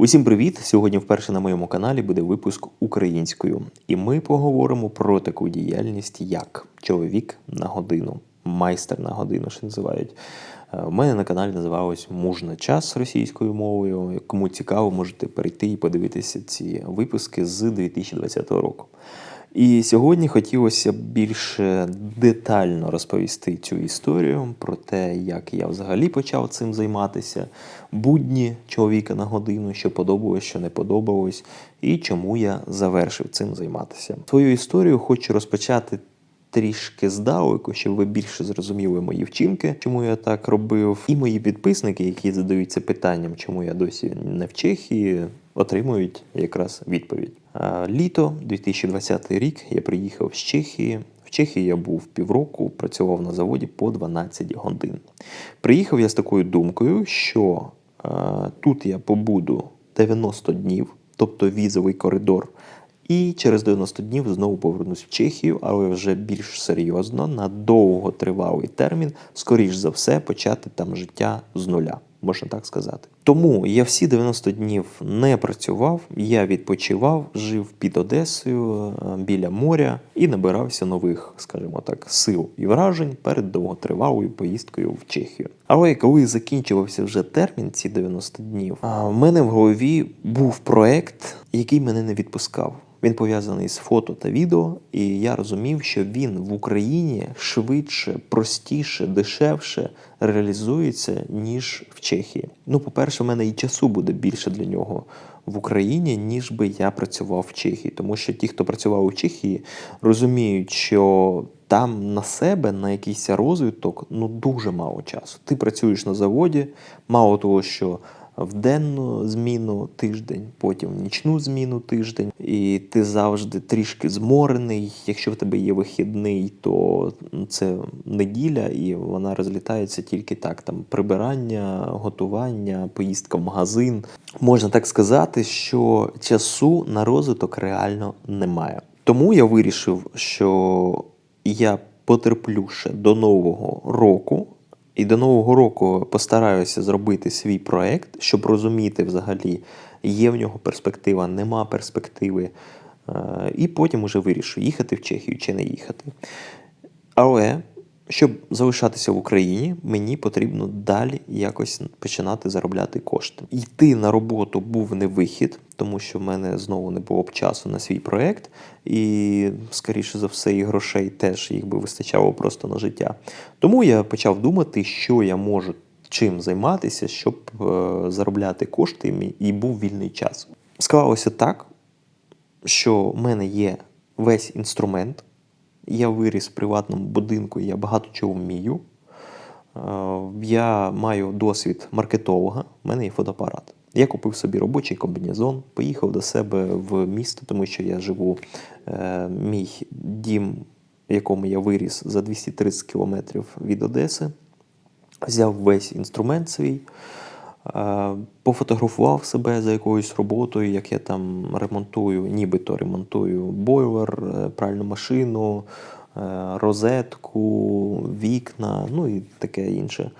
Усім привіт! Сьогодні вперше на моєму каналі буде випуск українською, і ми поговоримо про таку діяльність, як чоловік на годину, майстер на годину, що називають. Е, У мене на каналі називалось Муж на час російською мовою. Кому цікаво, можете перейти і подивитися ці випуски з 2020 року. І сьогодні хотілося б більш детально розповісти цю історію про те, як я взагалі почав цим займатися, будні чоловіка на годину, що подобалось, що не подобалось, і чому я завершив цим займатися. Свою історію хочу розпочати трішки здалеку, щоб ви більше зрозуміли мої вчинки, чому я так робив. І мої підписники, які задаються питанням, чому я досі не в Чехії, отримують якраз відповідь. Літо 2020 рік я приїхав з Чехії. В Чехії я був півроку, працював на заводі по 12 годин. Приїхав я з такою думкою, що е, тут я побуду 90 днів, тобто візовий коридор. І через 90 днів знову повернусь в Чехію, але вже більш серйозно, на довготривалий термін, скоріш за все, почати там життя з нуля, можна так сказати. Тому я всі 90 днів не працював, я відпочивав, жив під Одесою е, біля моря і набирався нових, скажімо так, сил і вражень перед довготривалою поїздкою в Чехію. Але коли закінчувався вже термін, ці 90 днів, в мене в голові був проект, який мене не відпускав. Він пов'язаний з фото та відео, і я розумів, що він в Україні швидше, простіше, дешевше реалізується, ніж в Чехії. Ну, по-перше, в мене і часу буде більше для нього в Україні, ніж би я працював в Чехії. Тому що ті, хто працював у Чехії, розуміють, що там на себе, на якийсь розвиток, ну дуже мало часу. Ти працюєш на заводі, мало того, що в денну зміну тиждень, потім в нічну зміну тиждень, і ти завжди трішки зморений. Якщо в тебе є вихідний, то це неділя, і вона розлітається тільки так: там прибирання, готування, поїздка в магазин. Можна так сказати, що часу на розвиток реально немає. Тому я вирішив, що я потерплю ще до нового року. І до нового року постараюся зробити свій проект, щоб розуміти взагалі, є в нього перспектива, нема перспективи. Е, І потім уже вирішу, їхати в Чехію чи не їхати. Але щоб залишатися в Україні, мені потрібно далі якось починати заробляти кошти. Йти на роботу був не вихід, тому що в мене знову не було б часу на свій проект, і, скоріше за все, і грошей теж їх би вистачало просто на життя. Тому я почав думати, що я можу чим займатися, щоб е, заробляти кошти, і був вільний час. Склалося так, що в мене є весь інструмент. Я виріс в приватному будинку, я багато чого вмію. Е, Я маю досвід маркетолога, в мене є фотоапарат. Я купив собі робочий комбінезон, поїхав до себе в місто, тому що я живу, е, мій дім, в якому я виріс, за 230 кілометрів від Одеси. Взяв весь інструмент свій, е, пофотографував себе за якоюсь роботою, як я там ремонтую, нібито ремонтую бойлер, е, пральну машину, е, розетку, вікна, ну і таке інше.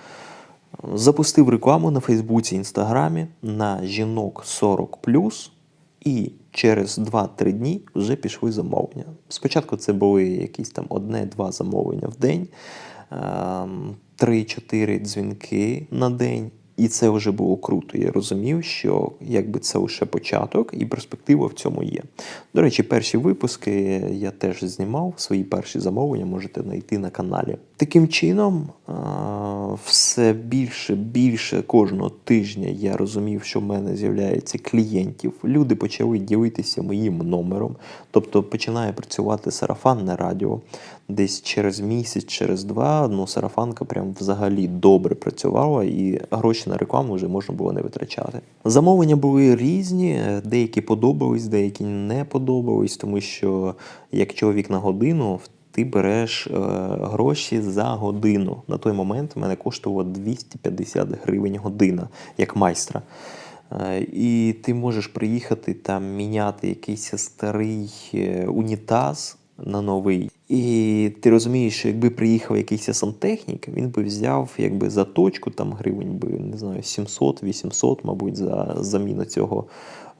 Запустив рекламу на Фейсбуці, Інстаграмі на жінок 40 і через 2-3 дні вже пішли замовлення. Спочатку це були якісь там одне-два замовлення в день, ем, 3-4 дзвінки на день. І це вже було круто. Я розумів, що якби це лише початок, і перспектива в цьому є. До речі, перші випуски я теж знімав, свої перші замовлення можете знайти на каналі. Таким чином, все більше, більше кожного тижня я розумів, що в мене з'являється клієнтів. Люди почали ділитися моїм номером, тобто починає працювати сарафанне радіо. Десь через місяць, через два, ну сарафанка прям взагалі добре працювала, і гроші на рекламу вже можна було не витрачати. Замовлення були різні, деякі подобались, деякі не подобались, тому що як чоловік на годину ти береш е, гроші за годину. На той момент мене коштувало 250 гривень година як майстра. Е, І ти можеш приїхати там міняти якийсь старий е, унітаз на новий. І ти розумієш, що якби приїхав якийсь сантехнік, він би взяв якби за точку там гривень би, не знаю, 700-800, мабуть, за заміну цього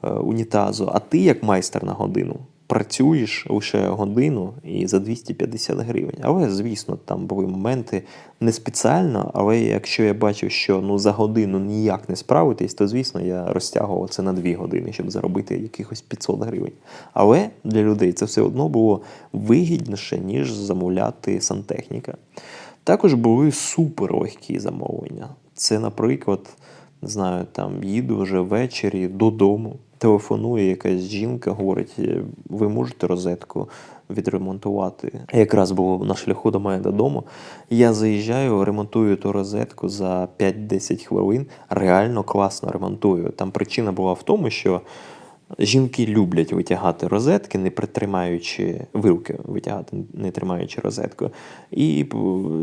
е, унітазу. А ти, як майстер на годину, працюєш лише годину і за 250 гривень. Але, звісно, там були моменти не спеціально, але якщо я бачив, що ну за годину ніяк не справитись, то звісно я розтягував це на 2 години, щоб заробити якихось 500 гривень. Але для людей це все одно було вигідніше, ніж замовляти сантехніка. Також були суперлегкі замовлення. Це, наприклад, не знаю, там їду вже ввечері додому, телефонує якась жінка, говорить: «Е, ви можете розетку відремонтувати. Якраз було на шляху до мене додому. Я заїжджаю, ремонтую ту розетку за 5-10 хвилин. Реально класно ремонтую. Там причина була в тому, що. Жінки люблять витягати розетки, не притримаючи вилки, витягати, не тримаючи розетку. І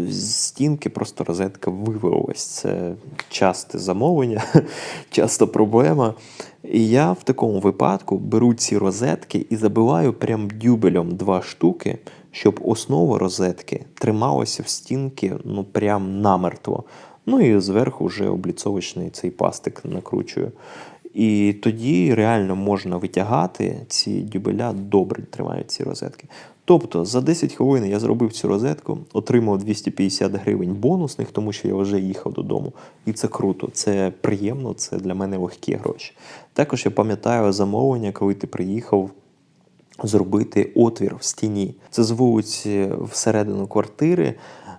з стінки просто розетка вивалилась. Це часте замовлення, часто проблема. І я в такому випадку беру ці розетки і забиваю прям дюбелем два штуки, щоб основа розетки трималася в стінки ну прям намертво. Ну і зверху вже обліцовочний цей пастик накручую. І тоді реально можна витягати ці дюбеля, добре тримають ці розетки. Тобто за 10 хвилин я зробив цю розетку, отримав 250 гривень бонусних, тому що я вже їхав додому. І це круто, це приємно, це для мене легкі гроші. Також я пам'ятаю замовлення, коли ти приїхав зробити отвір в стіні. Це з вулиці всередину квартири. Е,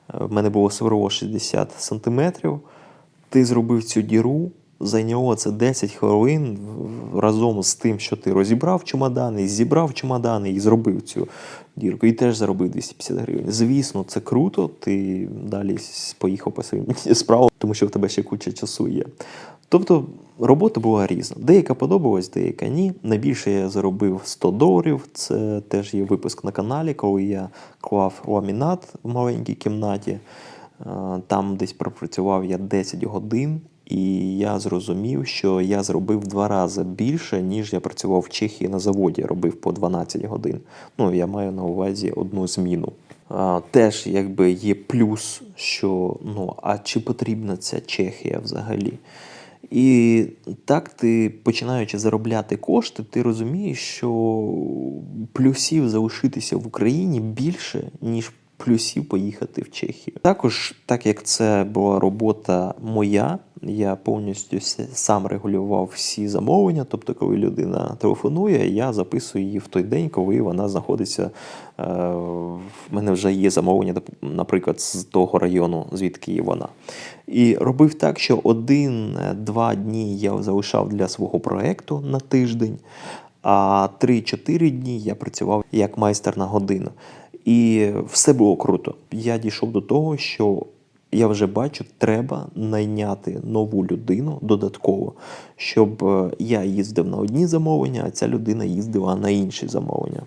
В мене було сверло 60 сантиметрів. Ти зробив цю діру, зайняло це 10 хвилин разом з тим, що ти розібрав чемодани, зібрав чемодани і зробив цю дірку. І теж заробив 250 гривень. Звісно, це круто. Ти далі поїхав по своїм справам, тому що в тебе ще куча часу є. Тобто робота була різна. Деяка подобалась, деяка ні. Найбільше я заробив 100 доларів. Це теж є випуск на каналі, коли я клав ламінат в маленькій кімнаті. Е, Там десь пропрацював я 10 годин, і я зрозумів, що я зробив два рази більше, ніж я працював в Чехії на заводі, робив по 12 годин. Ну, я маю на увазі одну зміну. А, Теж якби є плюс, що ну, а чи потрібна ця Чехія взагалі? І так ти, починаючи заробляти кошти, ти розумієш, що плюсів залишитися в Україні більше, ніж плюсів поїхати в Чехію. Також, так як це була робота моя, я повністю сам регулював всі замовлення. Тобто, коли людина телефонує, я записую її в той день, коли вона знаходиться. е, В мене вже є замовлення, наприклад, з того району, звідки є вона. І робив так, що один-два дні я залишав для свого проекту на тиждень, а 3-4 дні я працював як майстер на годину. І все було круто. Я дійшов до того, що я вже бачу, треба найняти нову людину додатково, щоб е, я їздив на одні замовлення, а ця людина їздила на інші замовлення.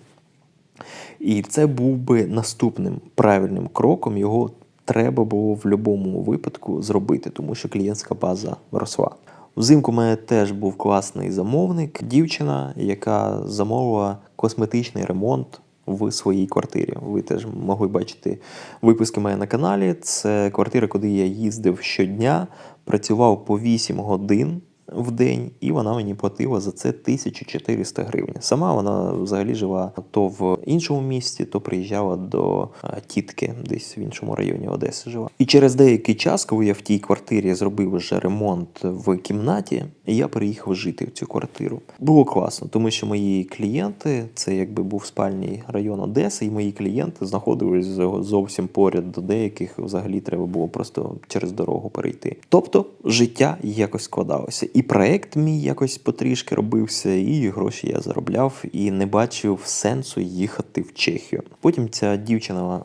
І це був би наступним правильним кроком. Його треба було в будь-якому випадку зробити, тому що клієнтська база росла. Взимку у мене теж був класний замовник, дівчина, яка замовила косметичний ремонт в своїй квартирі. Ви теж могли бачити випуски мене на каналі. Це квартира, куди я їздив щодня, працював по 8 годин в день, і вона мені платила за це 1400 гривень. Сама вона взагалі жила то в іншому місті, то приїжджала до е, тітки, десь в іншому районі Одеси жила. І через деякий час, коли я в тій квартирі зробив вже ремонт в кімнаті, я переїхав жити в цю квартиру. Було класно, тому що мої клієнти, це якби був спальний район Одеси, і мої клієнти знаходились зовсім поряд до деяких. Взагалі треба було просто через дорогу перейти. Тобто життя якось складалося. І проект мій якось потрішки робився, і гроші я заробляв, і не бачив сенсу їхати в Чехію. Потім ця дівчина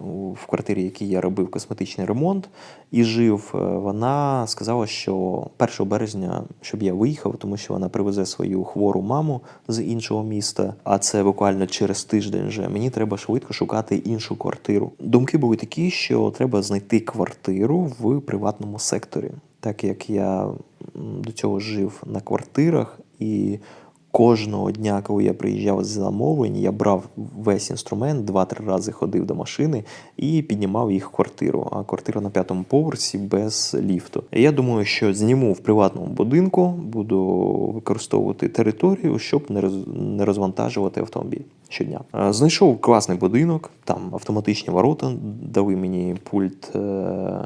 в квартирі, якій я робив косметичний ремонт і жив, е, вона сказала, що 1 березня, щоб я виїхав, тому що вона привезе свою хвору маму з іншого міста, а це буквально через тиждень вже. Мені треба швидко шукати іншу квартиру. Думки були такі, що треба знайти квартиру в приватному секторі, так як я до цього жив на квартирах і Кожного дня, коли я приїжджав з замовлень, я брав весь інструмент, два-три рази ходив до машини і піднімав їх в квартиру. А квартира на п'ятому поверсі без ліфту. Я думаю, що зніму в приватному будинку, буду використовувати територію, щоб не роз- не розвантажувати автомобіль щодня. Е, Знайшов класний будинок, там автоматичні ворота, дали мені пульт е,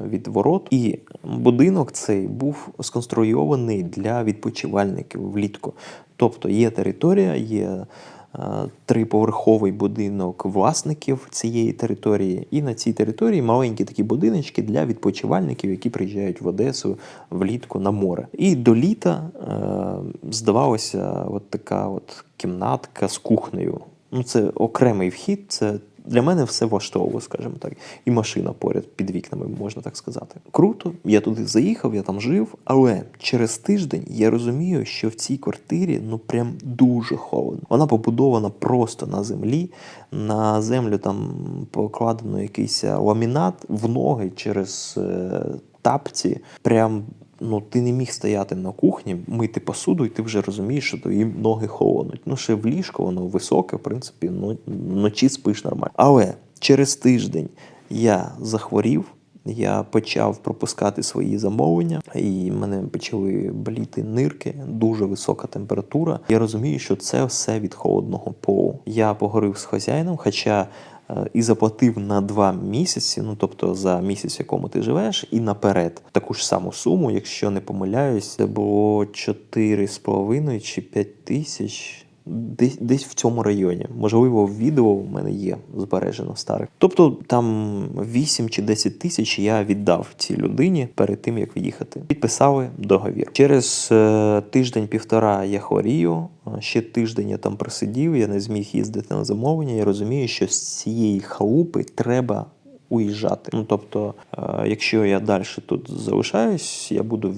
від ворот. І будинок цей був сконструйований для відпочивальників влітку. Тобто є територія, є е, триповерховий будинок власників цієї території, і на цій території маленькі такі будиночки для відпочивальників, які приїжджають в Одесу влітку на море. І до літа здавалося, от така от кімнатка з кухнею. Ну, це окремий вхід, це для мене все влаштовувало, скажімо так. І машина поряд під вікнами, можна так сказати. Круто, я туди заїхав, я там жив, але через тиждень я розумію, що в цій квартирі ну прям дуже холодно. Вона побудована просто на землі. На землю там покладено якийсь ламінат в ноги через е, тапці. Прям ну ти не міг стояти на кухні, мити посуду, і ти вже розумієш, що твої ноги холонуть. Ну, ще в ліжко, воно високе, в принципі, ну, вночі спиш нормально. Але через тиждень я захворів. Я почав пропускати свої замовлення, і мене почали боліти нирки, дуже висока температура. Я розумію, що це все від холодного полу. Я поговорив з хазяїном, хоча і заплатив на два місяці, ну тобто за місяць, в якому ти живеш, і наперед таку ж саму суму, якщо не помиляюсь, це було 4,5 чи 5 тисяч. Десь, десь в цьому районі. Можливо, відео в мене є збережено старих. Тобто там 8 чи 10 тисяч я віддав цій людині перед тим, як виїхати. Підписали договір. Через е, тиждень-півтора я хворію. е, Ще тиждень я там просидів, я не зміг їздити на замовлення. Я розумію, що з цієї халупи треба уїжджати. Ну тобто, е, якщо я далі тут залишаюсь, я буду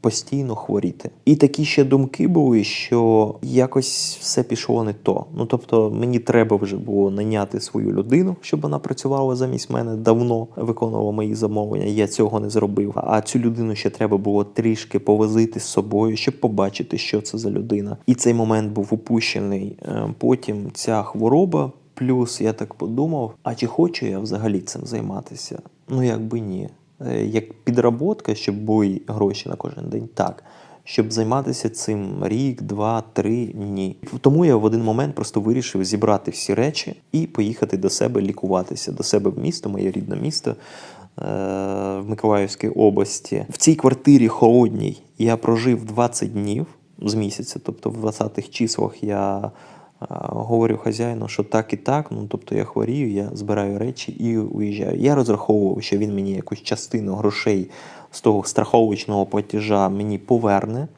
постійно хворіти. І такі ще думки були, що якось все пішло не то. Ну тобто, мені треба вже було наняти свою людину, щоб вона працювала замість мене давно, виконувала мої замовлення. Я цього не зробив. А цю людину ще треба було трішки повозити з собою, щоб побачити, що це за людина. І цей момент був упущений. Е, Потім ця хвороба. Плюс я так подумав: а чи хочу я взагалі цим займатися? Ну якби ні. Е, Як підработка, щоб були гроші на кожен день, так. Щоб займатися цим рік, два, три ні. Тому я в один момент просто вирішив зібрати всі речі і поїхати до себе лікуватися, до себе в місто, моє рідне місто е, в Миколаївській області. В цій квартирі холодній я прожив 20 днів з місяця, тобто в 20-х числах я говорю хазяїну, що так і так. Ну тобто я хворію, я збираю речі і уїжджаю. Я розраховував, що він мені якусь частину грошей з того страховочного платежа мені поверне.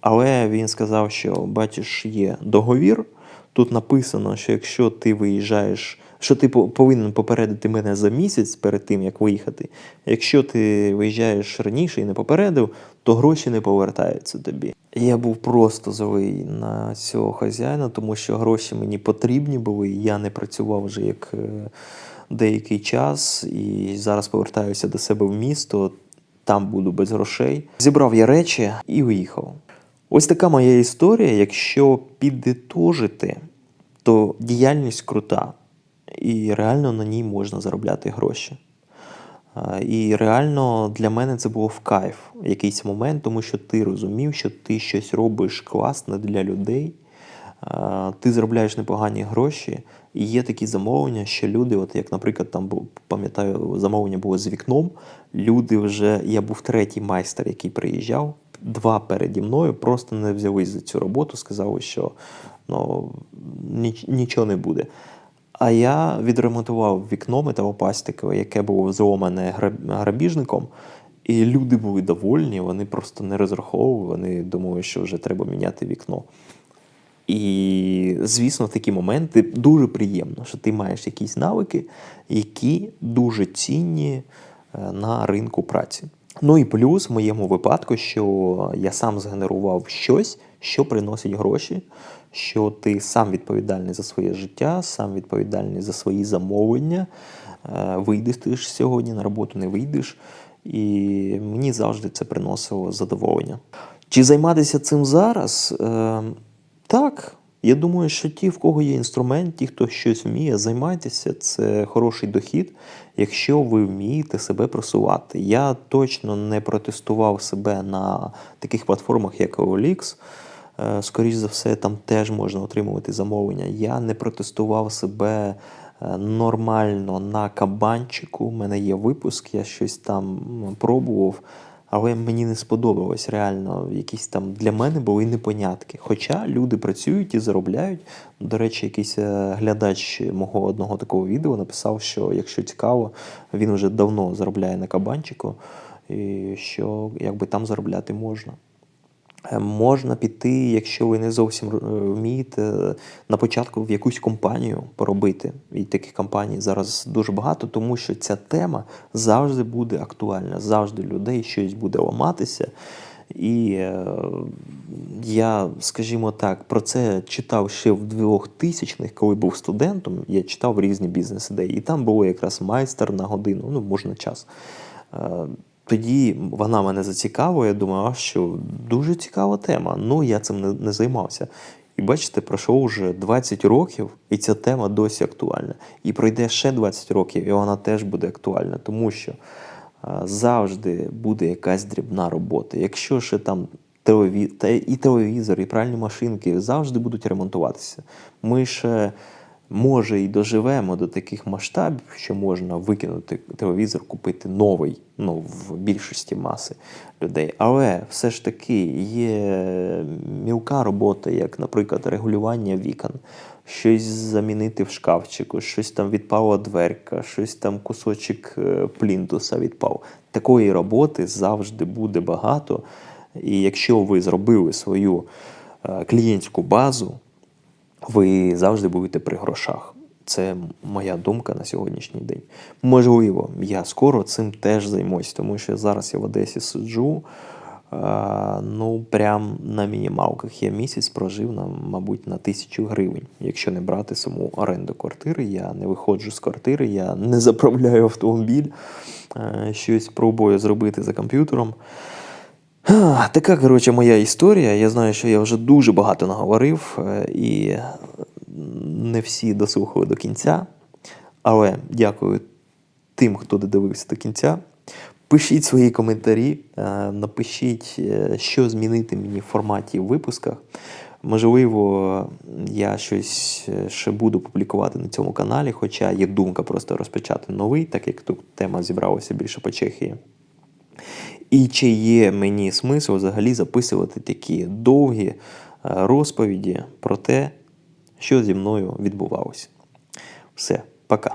Але він сказав, що бачиш, є договір. Тут написано, що якщо ти виїжджаєш, що ти повинен попередити мене за місяць перед тим, як виїхати. Якщо ти виїжджаєш раніше і не попередив, то гроші не повертаються тобі. Я був просто злий на цього хазяїна, тому що гроші мені потрібні були. Я не працював вже як е, деякий час, і зараз повертаюся до себе в місто. Там буду без грошей. Зібрав я речі і виїхав. Ось така моя історія. Якщо підітожити, то діяльність крута, і реально на ній можна заробляти гроші. І реально для мене це було в кайф якийсь момент, тому що ти розумів, що ти щось робиш класне для людей, ти заробляєш непогані гроші, і є такі замовлення, що люди, от як, наприклад, там пам'ятаю, замовлення було з вікном. Люди вже я був третій майстер, який приїжджав. Два переді мною просто не взялись за цю роботу, сказали, що ну, ніч- нічого не буде. А я відремонтував вікно металопластикове, яке було зломане грабіжником. І люди були довольні, вони просто не розраховували, вони думали, що вже треба міняти вікно. І, звісно, в такі моменти дуже приємно, що ти маєш якісь навики, які дуже цінні е, на ринку праці. Ну і плюс в моєму випадку, що я сам згенерував щось, що приносить гроші, що ти сам відповідальний за своє життя, сам відповідальний за свої замовлення. Е, Вийдеш ти ж сьогодні на роботу, не вийдеш. І мені завжди це приносило задоволення. Чи займатися цим зараз? Е, Так, я думаю, що ті, в кого є інструмент, ті, хто щось вміє, займайтеся, це хороший дохід, якщо ви вмієте себе просувати. Я точно не протестував себе на таких платформах, як OLX. Е, Скоріш за все, там теж можна отримувати замовлення. Я не протестував себе е, нормально на кабанчику. У мене є випуск, я щось там пробував. Але мені не сподобалось реально. Якісь там для мене були непонятки. Хоча люди працюють і заробляють. До речі, якийсь е, глядач мого одного такого відео написав, що якщо цікаво, він вже давно заробляє на кабанчику, і що якби там заробляти можна. Е, Можна піти, якщо ви не зовсім е, вмієте, на початку в якусь компанію поробити. І таких компаній зараз дуже багато, тому що ця тема завжди буде актуальна, завжди людей щось буде ламатися. І е, я, скажімо так, про це читав ще в 2000-х, коли був студентом. Я читав різні бізнес-ідеї, і там було якраз майстер на годину, ну можна час. Тоді вона мене зацікавила, я думаю, а що дуже цікава тема. Ну, я цим не, не займався. І бачите, пройшло вже 20 років, і ця тема досі актуальна. І пройде ще 20 років, і вона теж буде актуальна, тому що а, завжди буде якась дрібна робота. Якщо ще там телеві... і телевізор, і пральні машинки завжди будуть ремонтуватися. Ми ще може і доживемо до таких масштабів, що можна викинути телевізор, купити новий, ну, в більшості маси людей. Але все ж таки є мілка робота, як, наприклад, регулювання вікон, щось замінити в шкафчику, щось там відпала дверка, щось там кусочок е, плінтуса відпав. Такої роботи завжди буде багато. І якщо ви зробили свою е, клієнтську базу, ви завжди будете при грошах. Це моя думка на сьогоднішній день. Можливо, я скоро цим теж займусь, тому що зараз я в Одесі сиджу. Ну, прям на мінімалках. Я місяць прожив, на, мабуть, на тисячу гривень. Якщо не брати саму оренду квартири, я не виходжу з квартири, я не заправляю автомобіль, щось пробую зробити за комп'ютером. Така, коротше, моя історія. Я знаю, що я вже дуже багато наговорив, е, і не всі дослухали до кінця. Але дякую тим, хто додивився до кінця. Пишіть свої коментарі, е, напишіть, е, що змінити мені в форматі в випусках. Можливо, я щось ще буду публікувати на цьому каналі, хоча є думка просто розпочати новий, так як тут тема зібралася більше по Чехії. І чи є мені смисл взагалі записувати такі довгі е, розповіді про те, що зі мною відбувалося? Все, пока.